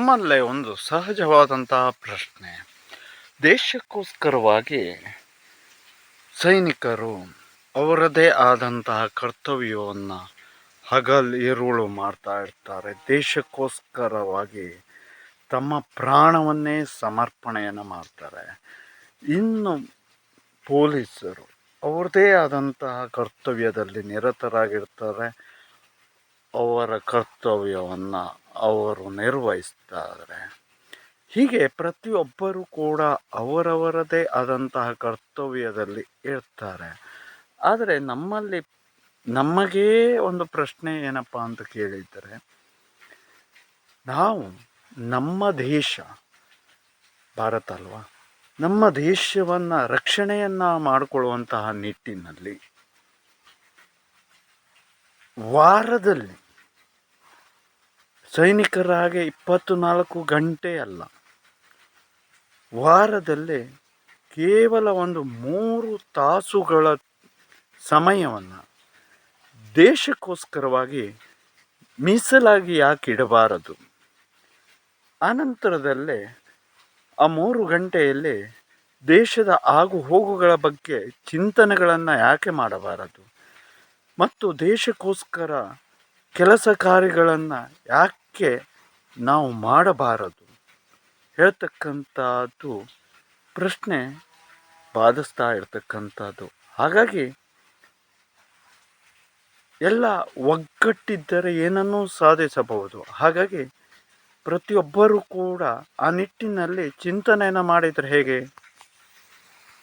ನಮ್ಮಲ್ಲೇ ಒಂದು ಸಹಜವಾದಂತಹ ಪ್ರಶ್ನೆ. ದೇಶಕ್ಕೋಸ್ಕರವಾಗಿ ಸೈನಿಕರು ಅವರದೇ ಆದಂತಹ ಕರ್ತವ್ಯವನ್ನು ಹಗಲ್ ಇರುಳು ಮಾಡ್ತಾ ಇರ್ತಾರೆ. ದೇಶಕ್ಕೋಸ್ಕರವಾಗಿ ತಮ್ಮ ಪ್ರಾಣವನ್ನೇ ಸಮರ್ಪಣೆಯನ್ನು ಮಾಡ್ತಾರೆ. ಇನ್ನು ಪೊಲೀಸರು ಅವರದೇ ಆದಂತಹ ಕರ್ತವ್ಯದಲ್ಲಿ ನಿರತರಾಗಿರ್ತಾರೆ. ಅವರ ಕರ್ತವ್ಯವನ್ನು ಅವರು ನಿರ್ವಹಿಸ್ತಾರೆ ಹೀಗೆ ಪ್ರತಿಯೊಬ್ಬರೂ ಕೂಡ ಅವರವರದೇ ಆದಂತಹ ಕರ್ತವ್ಯದಲ್ಲಿ ಇರ್ತಾರೆ. ಆದರೆ ನಮ್ಮಲ್ಲಿ ನಮಗೇ ಒಂದು ಪ್ರಶ್ನೆ ಏನಪ್ಪ ಅಂತ ಕೇಳಿದರೆ, ನಾವು ನಮ್ಮ ದೇಶ, ಭಾರತ ಅಲ್ವಾ? ನಮ್ಮ ದೇಶವನ್ನು ರಕ್ಷಣೆಯನ್ನು ಮಾಡಿಕೊಳ್ಳುವಂತಹ ನಿಟ್ಟಿನಲ್ಲಿ ವಾರದಲ್ಲಿ ಸೈನಿಕರ ಹಾಗೆ ಇಪ್ಪತ್ತು ನಾಲ್ಕು ಗಂಟೆ ಅಲ್ಲ. ವಾರದಲ್ಲಿ ಕೇವಲ ಒಂದು ಮೂರು ತಾಸುಗಳ ಸಮಯವನ್ನು ದೇಶಕ್ಕೋಸ್ಕರವಾಗಿ ಮೀಸಲಾಗಿ ಯಾಕೆ ಇಡಬಾರದು? ಆನಂತರದಲ್ಲೇ ಆ ಮೂರು ಗಂಟೆಯಲ್ಲಿ ದೇಶದ ಆಗು ಹೋಗುಗಳ ಬಗ್ಗೆ ಚಿಂತನೆಗಳನ್ನು ಯಾಕೆ ಮಾಡಬಾರದು? ಮತ್ತು ದೇಶಕ್ಕೋಸ್ಕರ ಕೆಲಸ ಕಾರ್ಯಗಳನ್ನು ಯಾಕೆ ನಾವು ಮಾಡಬಾರದು. ಹೇಳ್ತಕ್ಕಂಥದ್ದು ಪ್ರಶ್ನೆ ಬಾಧಿಸ್ತಾ ಇರ್ತಕ್ಕಂಥದ್ದು. ಹಾಗಾಗಿ ಎಲ್ಲ ಒಗ್ಗಟ್ಟಿದ್ದರೆ ಏನನ್ನೂ ಸಾಧಿಸಬಹುದು. ಹಾಗಾಗಿ ಪ್ರತಿಯೊಬ್ಬರೂ ಕೂಡ ಆ ನಿಟ್ಟಿನಲ್ಲಿ ಚಿಂತನೆಯನ್ನು ಮಾಡಿದರೆ ಹೇಗೆ?